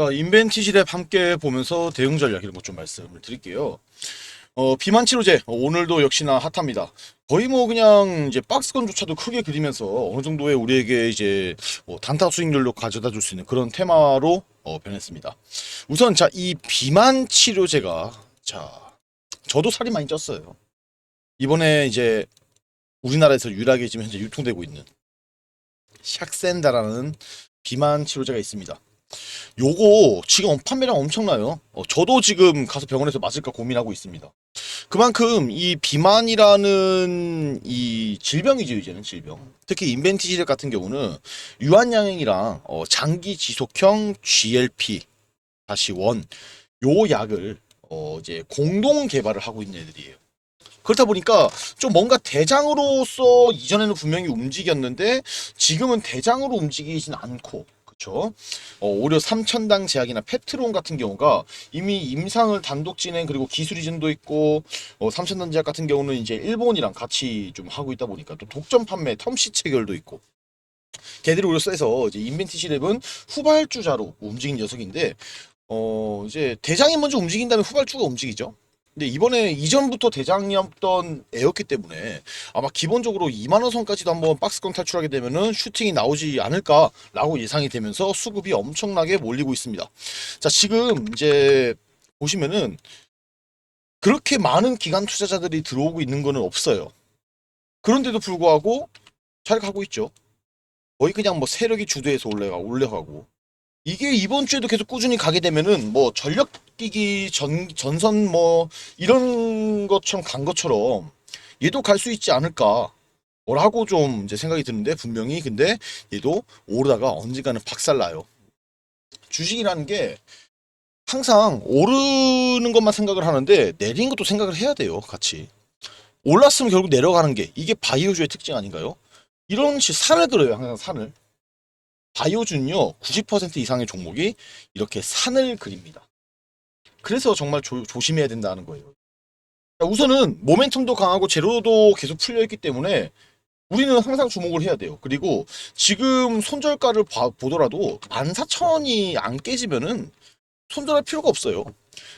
자, 인벤티지랩 함께 보면서 대응 전략 이런 것 좀 말씀을 드릴게요. 어, 비만 치료제 어, 오늘도 역시나 핫합니다. 거의 뭐 그냥 이제 박스권조차도 크게 그리면서 어느 정도의 우리에게 이제 뭐 단타 수익률로 가져다 줄 수 있는 그런 테마로 어, 변했습니다. 우선 자, 이 비만 치료제가 자, 저도 살이 많이 쪘어요. 이번에 이제 우리나라에서 유일하게 지금 현재 유통되고 있는 샥센다라는 비만 치료제가 있습니다. 요거 지금 판매량 엄청나요. 어, 저도 지금 가서 병원에서 맞을까 고민하고 있습니다. 그만큼 이 비만이라는 이 질병이죠 이제는 질병. 특히 인벤티지랩 같은 경우는 유한양행이랑 어, 장기 지속형 GLP 다시 원 요 약을 어, 이제 공동 개발을 하고 있는 애들이에요. 그렇다 보니까 좀 뭔가 대장으로서 이전에는 분명히 움직였는데 지금은 대장으로 움직이진 않고 그렇죠. 어, 오히려 3천당 제약이나 페트론 같은 경우가 이미 임상을 단독 진행 그리고 기술 이전도 있고 어, 3천당 제약 같은 경우는 이제 일본이랑 같이 좀 하고 있다 보니까 또 독점 판매 텀시 체결도 있고 걔들이 오히려 세서 이제 인벤티 시랩은 후발주자로 움직인 녀석인데 어 이제 대장이 먼저 움직인 다음에 후발주가 움직이죠. 근데 이번에 이전부터 대장이었던 애였기 때문에 아마 기본적으로 2만 원 선까지도 한번 박스권 탈출하게 되면은 슈팅이 나오지 않을까라고 예상이 되면서 수급이 엄청나게 몰리고 있습니다. 자 지금 이제 보시면은 그렇게 많은 기관 투자자들이 들어오고 있는 거는 없어요. 그런데도 불구하고 잘 가고 있죠. 거의 그냥 뭐 세력이 주도해서 올라가 올라가고 이게 이번 주에도 계속 꾸준히 가게 되면은 뭐 전력 기기 전 전선 뭐 이런 것처럼 간 것처럼 얘도 갈 수 있지 않을까 라고 좀 이제 생각이 드는데 분명히 근데 얘도 오르다가 언젠가는 박살나요. 주식이라는 게 항상 오르는 것만 생각을 하는데 내리는 것도 생각을 해야 돼요. 같이. 올랐으면 결국 내려가는 게 이게 바이오주의 특징 아닌가요? 이런 식 산을 그려요. 항상 산을. 바이오주는요 90% 이상의 종목이 이렇게 산을 그립니다. 그래서 정말 조, 조심해야 된다는 거예요. 자, 우선은 모멘텀도 강하고 제로도 계속 풀려 있기 때문에 우리는 항상 주목을 해야 돼요. 그리고 지금 손절가를 봐- 보더라도 14,000원이 안 깨지면은 손절할 필요가 없어요.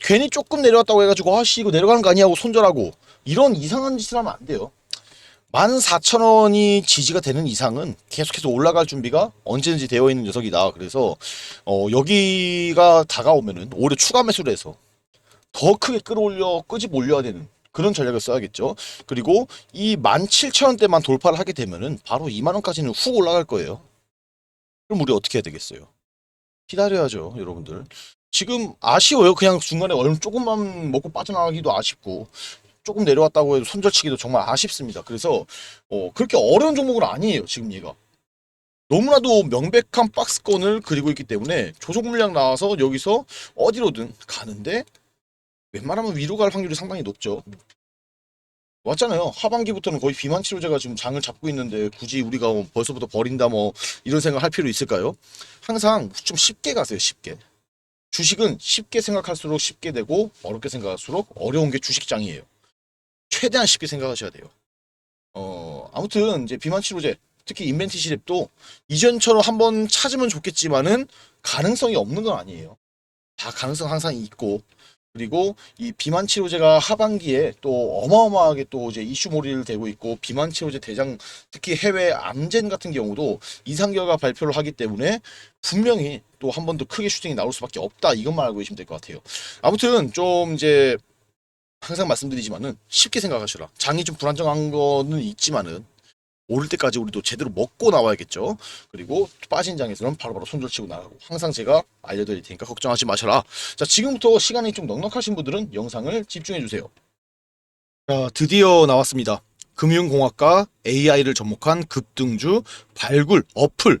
괜히 조금 내려왔다고 해가지고 아씨 이거 내려가는 거 아니야 하고 손절하고 이런 이상한 짓을 하면 안 돼요. 14,000원이 지지가 되는 이상은 계속해서 올라갈 준비가 언제든지 되어 있는 녀석이다. 그래서 어, 여기가 다가오면은 오히려 추가 매수를 해서 더 크게 끌어올려 끄집 올려야 되는 그런 전략을 써야겠죠. 그리고 이 17,000원대만 돌파를 하게 되면은 바로 2만 원까지는 훅 올라갈 거예요. 그럼 우리 어떻게 해야 되겠어요? 기다려야죠, 여러분들. 지금 아쉬워요. 그냥 중간에 얼음 조금만 먹고 빠져나가기도 아쉽고 조금 내려왔다고 해도 손절치기도 정말 아쉽습니다. 그래서 어, 그렇게 어려운 종목은 아니에요. 지금 얘가. 너무나도 명백한 박스권을 그리고 있기 때문에 조속 물량 나와서 여기서 어디로든 가는데 웬만하면 위로 갈 확률이 상당히 높죠. 왔잖아요. 하반기부터는 거의 비만 치료제가 지금 장을 잡고 있는데 굳이 우리가 뭐 벌써부터 버린다 뭐 이런 생각 할 필요 있을까요? 항상 좀 쉽게 가세요. 쉽게. 주식은 쉽게 생각할수록 쉽게 되고 어렵게 생각할수록 어려운 게 주식장이에요. 최대한 쉽게 생각하셔야 돼요. 어, 아무튼 이제 비만 치료제, 특히 인벤티시랩도 이전처럼 한번 찾으면 좋겠지만은 가능성이 없는 건 아니에요. 다 가능성 항상 있고 그리고 이 비만 치료제가 하반기에 또 어마어마하게 또 이제 이슈몰이를 되고 있고 비만 치료제 대장 특히 해외 암젠 같은 경우도 이상 결과 발표를 하기 때문에 분명히 또 한 번 더 크게 슈팅이 나올 수밖에 없다 이것만 알고 계시면 될 것 같아요. 아무튼 좀 이제 항상 말씀드리지만은 쉽게 생각하시라. 장이 좀 불안정한 거는 있지만은 오를 때까지 우리도 제대로 먹고 나와야겠죠. 그리고 빠진 장에서는 바로바로 손절치고 나가고 항상 제가 알려드릴 테니까 걱정하지 마셔라. 자 지금부터 시간이 좀 넉넉하신 분들은 영상을 집중해 주세요. 자 드디어 나왔습니다. 금융공학과 AI를 접목한 급등주 발굴 어플